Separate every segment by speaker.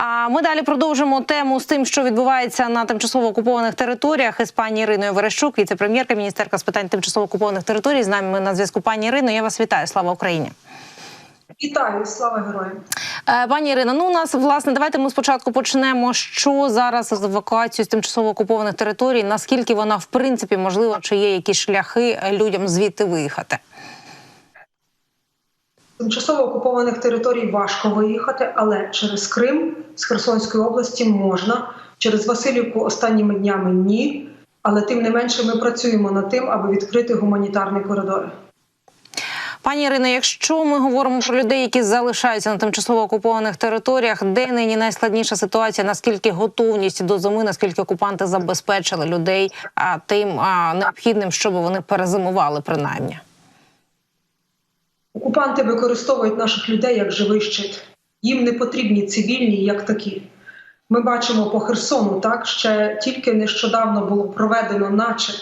Speaker 1: А ми далі продовжимо тему з тим, що відбувається на тимчасово окупованих територіях із пані Іриною Верещук, віце-прем'єрка, міністерка з питань тимчасово окупованих територій. З нами на зв'язку пані Ірино. Я вас вітаю. Слава Україні.
Speaker 2: Вітаю, слава героям.
Speaker 1: Е, Пані Ірино, ну у нас власне давайте ми спочатку почнемо. Що зараз з евакуацією з тимчасово окупованих територій? Наскільки вона в принципі можливо, чи є якісь шляхи людям звідти виїхати?
Speaker 2: Тимчасово окупованих територій важко виїхати, але через Крим з Херсонської області можна. Через Васильівку останніми днями ні. Але тим не менше ми працюємо над тим, аби відкрити гуманітарні коридори.
Speaker 1: Пані Ірино, якщо ми говоримо про людей, які залишаються на тимчасово окупованих територіях, де нині найскладніша ситуація? Наскільки готовність до зими, наскільки окупанти забезпечили людей а, тим а, необхідним, щоб вони перезимували принаймні?
Speaker 2: Окупанти використовують наших людей як живий щит. Їм не потрібні цивільні як такі. Ми бачимо по Херсону, так ще тільки нещодавно було проведено, наче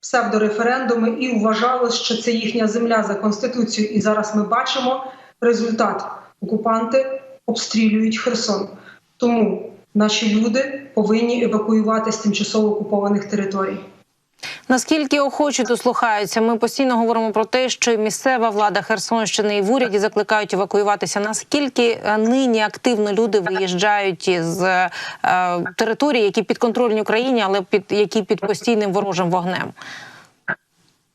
Speaker 2: псевдореферендуми, і вважалось, що це їхня земля за конституцією. І зараз ми бачимо результат. Окупанти обстрілюють Херсон. Тому наші люди повинні евакуювати з тимчасово окупованих територій.
Speaker 1: Наскільки охочі дослухаються? Ми постійно говоримо про те, що місцева влада Херсонщини і в уряді закликають евакуюватися. Наскільки е, нині активно люди виїжджають із е, території, які підконтрольні Україні, але під які під постійним ворожим вогнем?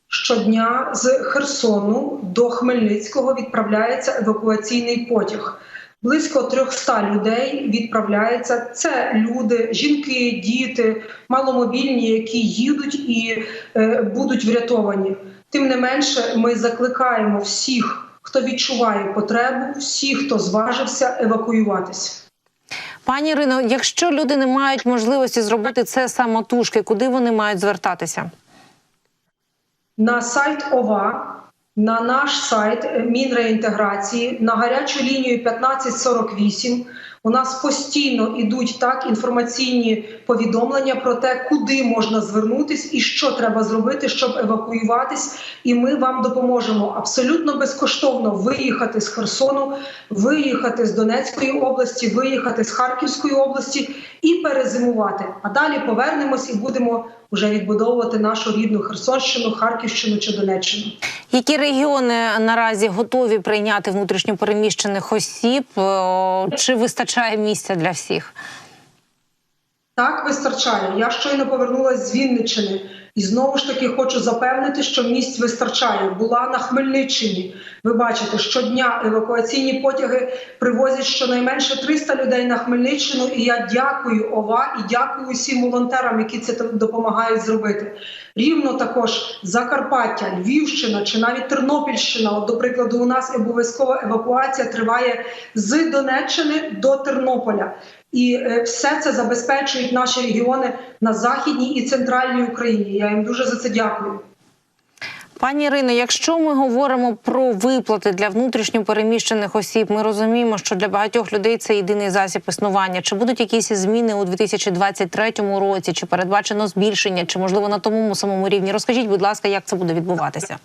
Speaker 2: Щодня з Херсону до Хмельницького відправляється евакуаційний потяг. Близько 300 людей відправляється. Це люди, жінки, діти, маломобільні, які їдуть і е, будуть врятовані. Тим не менше, ми закликаємо всіх, хто відчуває потребу, всіх, хто зважився, евакуюватися.
Speaker 1: Пані Ірино, якщо люди не мають можливості зробити це самотужки, куди вони мають звертатися?
Speaker 2: на сайт ОВА, на наш сайт Мінреінтеграції, на гарячу лінію 1548. У нас постійно йдуть так інформаційні повідомлення про те, куди можна звернутись і що треба зробити, щоб евакуюватись. І ми вам допоможемо абсолютно безкоштовно виїхати з Херсону, виїхати з Донецької області, виїхати з Харківської області і перезимувати. А далі повернемось і будемо вже відбудовувати нашу рідну Херсонщину, Харківщину чи Донеччину.
Speaker 1: Які регіони наразі готові прийняти внутрішньопереміщених осіб? Чи вистачає місця для всіх?
Speaker 2: Так вистачає. Я щойно повернулася з Вінниччини. І знову ж таки хочу запевнити, що місць вистачає. Була на Хмельниччині. Ви бачите, щодня евакуаційні потяги привозять щонайменше 300 людей на Хмельниччину. І я дякую ОВА і дякую усім волонтерам, які це допомагають зробити. Рівно також Закарпаття, Львівщина чи навіть Тернопільщина. От, до прикладу, у нас обов'язкова евакуація триває з Донеччини до Тернополя. І е, все це забезпечують наші регіони на західній і центральній Україні. Я їм дуже за це дякую.
Speaker 1: Пані Ірино, якщо ми говоримо про виплати для внутрішньопереміщених осіб, ми розуміємо, що для багатьох людей це єдиний засіб існування. Чи будуть якісь зміни у 2023 році? Чи передбачено збільшення, чи можливо на тому самому рівні? Розкажіть, будь ласка, як це буде відбуватися?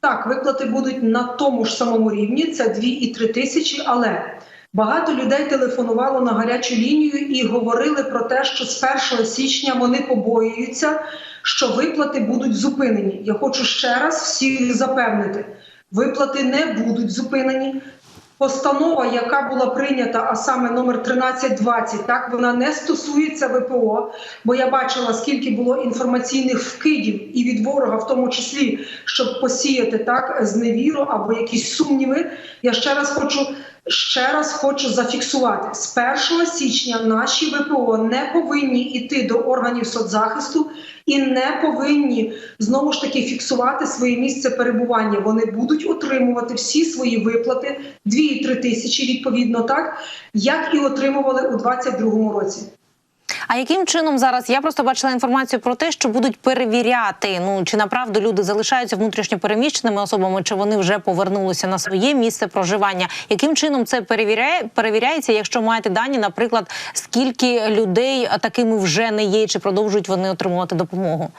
Speaker 2: Так, виплати будуть на тому ж самому рівні. Це 2 і 3 тисячі, але Багато людей телефонувало на гарячу лінію і говорили про те, що з 1 січня вони побоюються, що виплати будуть зупинені. Я хочу ще раз всіх запевнити: виплати не будуть зупинені. Постанова, яка була прийнята, а саме номер 1320, так вона не стосується ВПО, бо я бачила, скільки було інформаційних вкидів і від ворога, в тому числі, щоб посіяти так зневіру або якісь сумніви. Я ще раз хочу ще раз хочу зафіксувати: з 1 січня наші ВПО не повинні йти до органів соцзахисту і не повинні знову ж таки фіксувати своє місце перебування. Вони будуть отримувати всі свої виплати 2-3 тисячі відповідно так, як і отримували у 2022 році.
Speaker 1: А яким чином зараз я просто бачила інформацію про те, що будуть перевіряти, ну чи направду люди залишаються внутрішньо переміщеними особами, чи вони вже повернулися на своє місце проживання? Яким чином це перевіряє перевіряється, якщо маєте дані, наприклад, скільки людей такими вже не є, чи продовжують вони отримувати допомогу?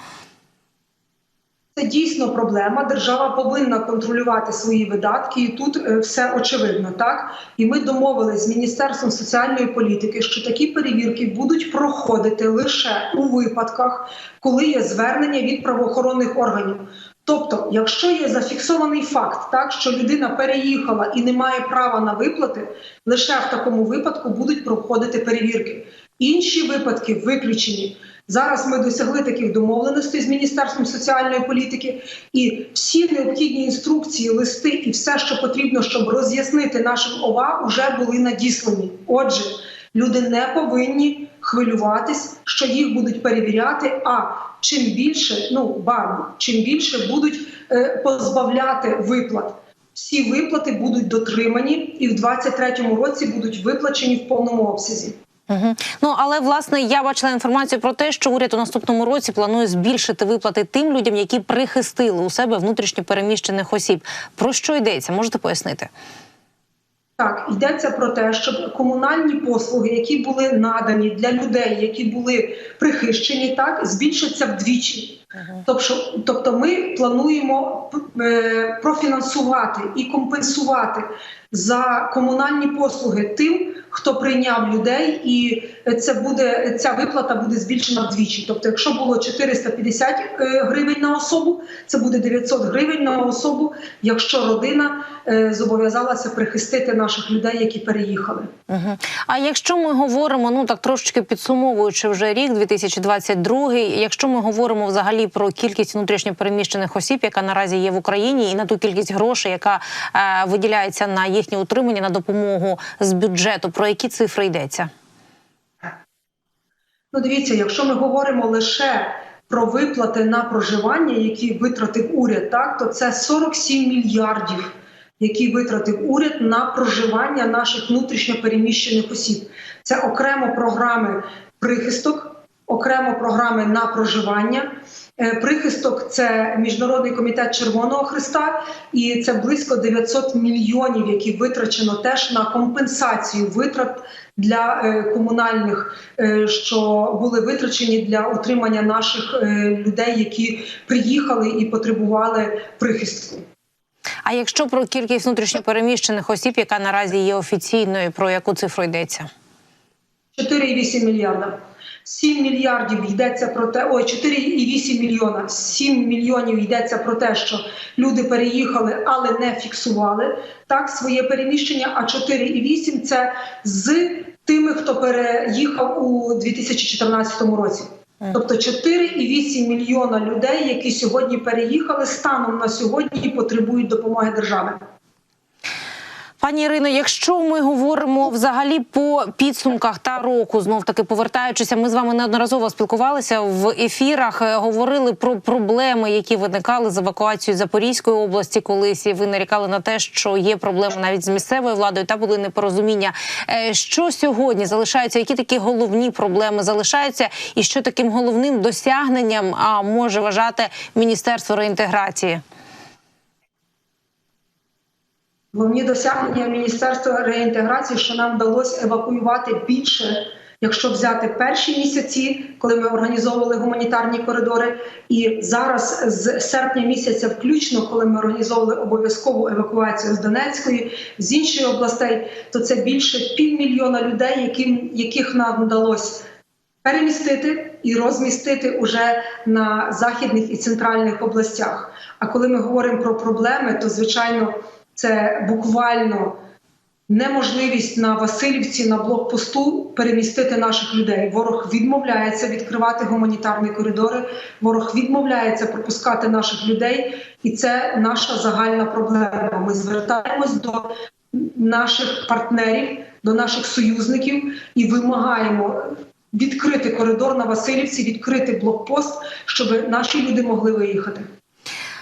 Speaker 2: Це дійсно проблема. Держава повинна контролювати свої видатки, і тут е, все очевидно. Так і ми домовились з міністерством соціальної політики, що такі перевірки будуть проходити лише у випадках, коли є звернення від правоохоронних органів. Тобто, якщо є зафіксований факт, так що людина переїхала і не має права на виплати, лише в такому випадку будуть проходити перевірки. Інші випадки виключені. Зараз ми досягли таких домовленостей з Міністерством соціальної політики, і всі необхідні інструкції, листи і все, що потрібно, щоб роз'яснити нашим ОВА, вже були надіслані. Отже, люди не повинні хвилюватись, що їх будуть перевіряти. А чим більше, ну ба, чим більше будуть е, позбавляти виплат. Всі виплати будуть дотримані і в 2023 році будуть виплачені в повному обсязі.
Speaker 1: Угу. Ну але власне я бачила інформацію про те, що уряд у наступному році планує збільшити виплати тим людям, які прихистили у себе внутрішньо переміщених осіб. Про що йдеться? Можете пояснити?
Speaker 2: Так, йдеться про те, щоб комунальні послуги, які були надані для людей, які були прихищені, так збільшаться вдвічі. Тобто, тобто ми плануємо е, профінансувати і компенсувати за комунальні послуги тим, хто прийняв людей, і це буде ця виплата буде збільшена вдвічі. Тобто, якщо було 450 е, гривень на особу, це буде 900 гривень на особу, якщо родина е, зобов'язалася прихистити наших людей, які переїхали.
Speaker 1: А якщо ми говоримо, ну так трошечки підсумовуючи вже рік 2022, якщо ми говоримо взагалі про кількість внутрішньопереміщених осіб, яка наразі є в Україні, і на ту кількість грошей, яка е, виділяється на їхнє утримання на допомогу з бюджету, про які цифри йдеться?
Speaker 2: Ну, дивіться, якщо ми говоримо лише про виплати на проживання, які витратив уряд, так то це 47 мільярдів, які витратив уряд на проживання наших внутрішньо переміщених осіб. Це окремо програми прихисток, окремо програми на проживання. Е, Прихисток це міжнародний комітет Червоного Христа, і це близько 900 мільйонів, які витрачено теж на компенсацію витрат для е, комунальних, е, що були витрачені для утримання наших людей, які приїхали і потребували прихистку.
Speaker 1: А якщо про кількість внутрішньопереміщених осіб, яка наразі є офіційною, про яку цифру йдеться?
Speaker 2: 4,8 мільярда. 7 мільярдів йдеться про те, ой, 4,8 мільйона. 7 мільйонів йдеться про те, що люди переїхали, але не фіксували так своє переміщення. А 4,8 – це з тими, хто переїхав у 2014 році. Тобто 4,8 мільйона людей, які сьогодні переїхали, станом на сьогодні потребують допомоги держави.
Speaker 1: Пані Ірино, якщо ми говоримо взагалі по підсумках та року, знов таки повертаючися, ми з вами неодноразово спілкувалися в ефірах, е, говорили про проблеми, які виникали з евакуацією Запорізької області, колись і ви нарікали на те, що є проблеми навіть з місцевою владою та були непорозуміння. Е, Що сьогодні залишаються? Які такі головні проблеми залишаються, і що таким головним досягненням а може вважати Міністерство реінтеграції?
Speaker 2: Головні досягнення Міністерства реінтеграції, що нам вдалося евакуювати більше, якщо взяти перші місяці, коли ми організовували гуманітарні коридори, і зараз з серпня місяця, включно, коли ми організовували обов'язкову евакуацію з Донецької, з інших областей, то це більше півмільйона людей, яким яких нам вдалося перемістити і розмістити уже на західних і центральних областях. А коли ми говоримо про проблеми, то звичайно це буквально неможливість на Васильівці на блокпосту перемістити наших людей. Ворог відмовляється відкривати гуманітарні коридори. Ворог відмовляється пропускати наших людей, і це наша загальна проблема. Ми звертаємось до наших партнерів, до наших союзників і вимагаємо. Відкрити коридор на Васильівці, відкрити блокпост, щоб наші люди могли виїхати.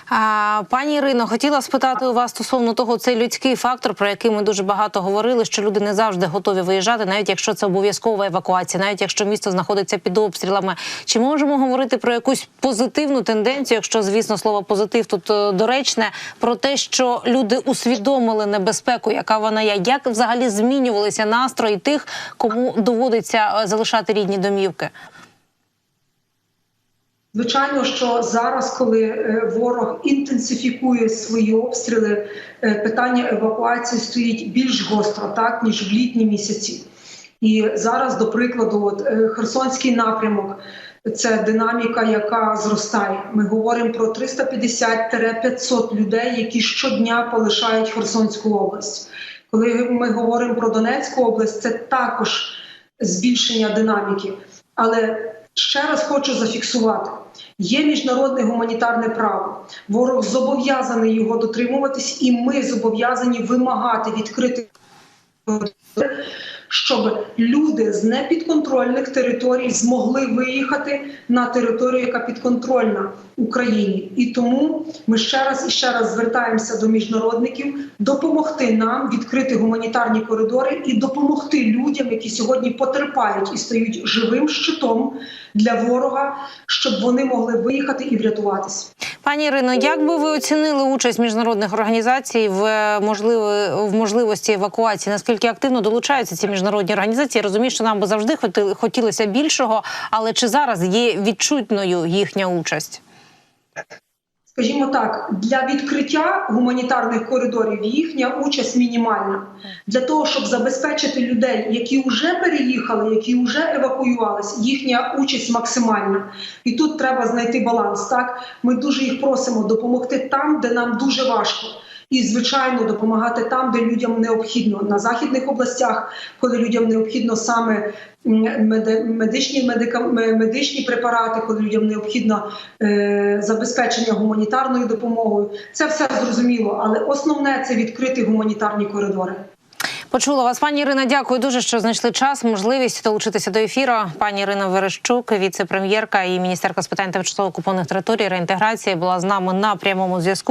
Speaker 1: А, Пані Ірино, хотіла спитати у вас стосовно того, цей людський фактор, про який ми дуже багато говорили, що люди не завжди готові виїжджати, навіть якщо це обов'язкова евакуація, навіть якщо місто знаходиться під обстрілами. Чи можемо говорити про якусь позитивну тенденцію, якщо звісно слово позитив тут е, доречне, про те, що люди усвідомили небезпеку, яка вона є? Як взагалі змінювалися настрої тих, кому доводиться е, залишати рідні домівки?
Speaker 2: Звичайно, що зараз, коли е, ворог інтенсифікує свої обстріли, е, питання евакуації стоїть більш гостро, так ніж в літні місяці. І зараз, до прикладу, от е, Херсонський напрямок це динаміка, яка зростає. Ми говоримо про 350-500 людей, які щодня полишають Херсонську область. Коли ми говоримо про Донецьку область, це також збільшення динаміки. Але ще раз хочу зафіксувати: є міжнародне гуманітарне право. Ворог зобов'язаний його дотримуватись, і ми зобов'язані вимагати відкрити щоб люди з непідконтрольних територій змогли виїхати на територію, яка підконтрольна Україні. І тому ми ще раз і ще раз звертаємося до міжнародників допомогти нам відкрити гуманітарні коридори і допомогти людям, які сьогодні потерпають і стають живим щитом для ворога, щоб вони могли виїхати і врятуватися.
Speaker 1: Пані Ірино, як би ви оцінили участь міжнародних організацій в е, можливо в можливості евакуації? Наскільки активно долучаються ці міжнародні організації? Я розумію, що нам би завжди хотілося більшого, але чи зараз є відчутною їхня участь?
Speaker 2: Скажімо так, для відкриття гуманітарних коридорів їхня участь мінімальна для того, щоб забезпечити людей, які вже переїхали, які вже евакуювалися, їхня участь максимальна. І тут треба знайти баланс. Так ми дуже їх просимо допомогти там, де нам дуже важко. І звичайно допомагати там, де людям необхідно на західних областях, коли людям необхідно саме медичні медика, медичні препарати, коли людям необхідно е, забезпечення гуманітарною допомогою. Це все зрозуміло, але основне це відкрити гуманітарні коридори.
Speaker 1: Почула вас, пані Ірина. Дякую дуже, що знайшли час, можливість долучитися до ефіру. Пані Ірина Верещук, віце-прем'єрка і міністерка з питань тимчасово окупованих територій реінтеграції, була з нами на прямому зв'язку.